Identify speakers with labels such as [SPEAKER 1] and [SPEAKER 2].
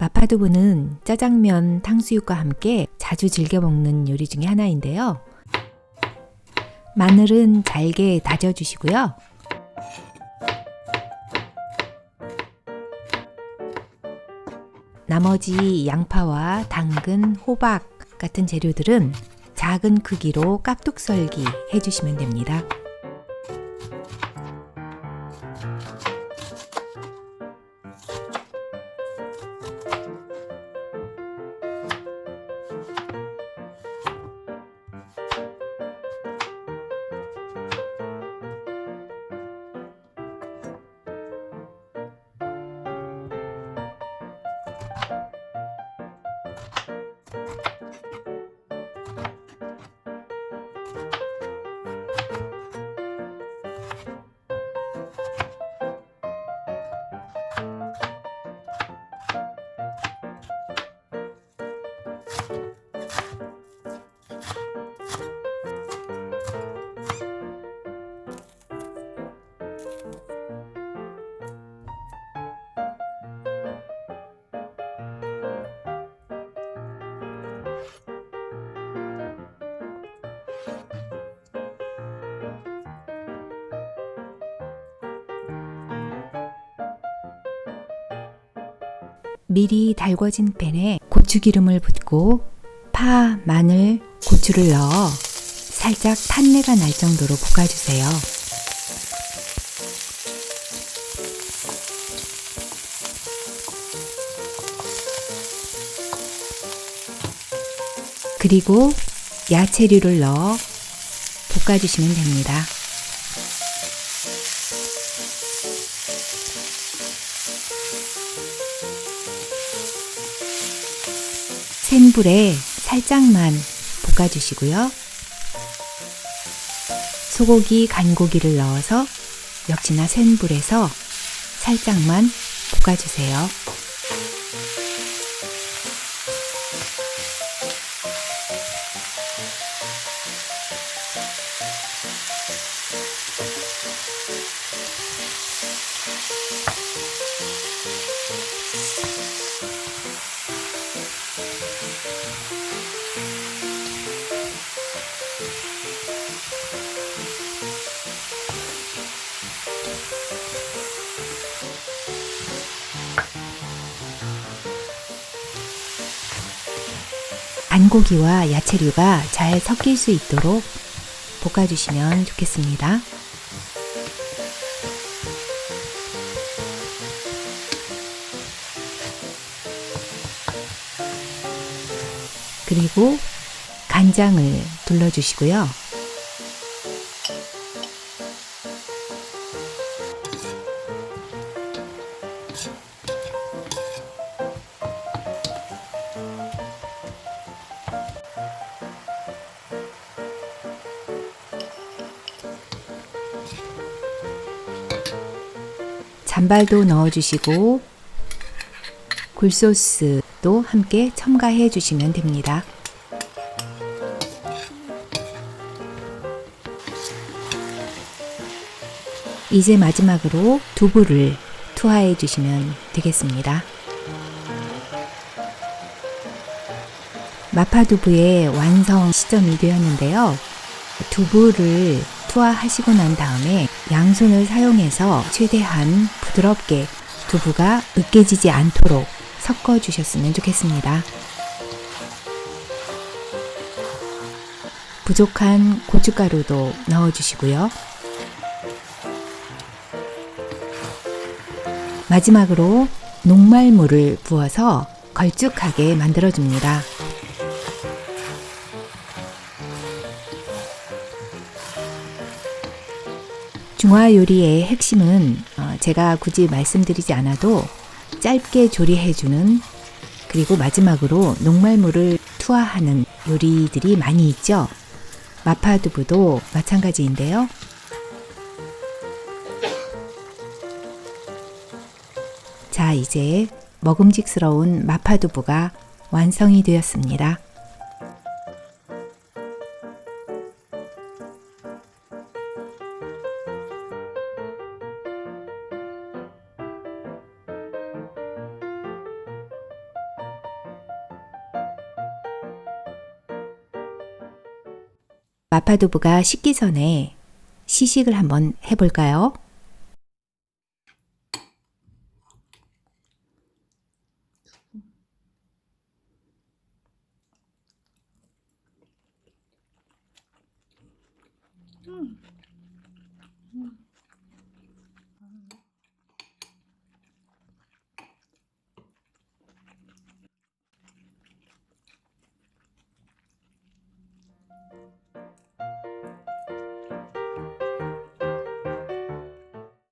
[SPEAKER 1] 마파두부는 짜장면, 탕수육과 함께 자주 즐겨 먹는 요리 중에 하나인데요. 마늘은 잘게 다져주시고요. 나머지 양파와 당근, 호박 같은 재료들은 작은 크기로 깍둑 썰기 해주시면 됩니다. 미리 달궈진 팬에 고추기름을 붓고 파, 마늘, 고추를 넣어 살짝 탄내가 날 정도로 볶아주세요. 그리고 야채류를 넣어 볶아주시면 됩니다. 센 불에 살짝만 볶아주시고요. 소고기, 간고기를 넣어서 역시나 센 불에서 살짝만 볶아주세요. 안고기와 야채류가 잘 섞일 수 있도록 볶아주시면 좋겠습니다. 그리고 간장을 둘러주시고요. 잔발도 넣어주시고 굴소스도 함께 첨가해 주시면 됩니다. 이제 마지막으로 두부를 투하해 주시면 되겠습니다. 마파두부의 완성 시점이 되었는데요. 두부를 투하하시고 난 다음에 양손을 사용해서 최대한 부드럽게 두부가 으깨지지 않도록 섞어 주셨으면 좋겠습니다. 부족한 고춧가루도 넣어 주시고요. 마지막으로 녹말물을 부어서 걸쭉하게 만들어 줍니다. 중화 요리의 핵심은 어, 제가 굳이 말씀드리지 않아도 짧게 조리해주는 그리고 마지막으로 녹말물을 투하하는 요리들이 많이 있죠. 마파두부도 마찬가지인데요. 자, 이제 먹음직스러운 마파두부가 완성이 되었습니다. 마파두부가 식기 전에 시식을 한번 해볼까요? 음. 음.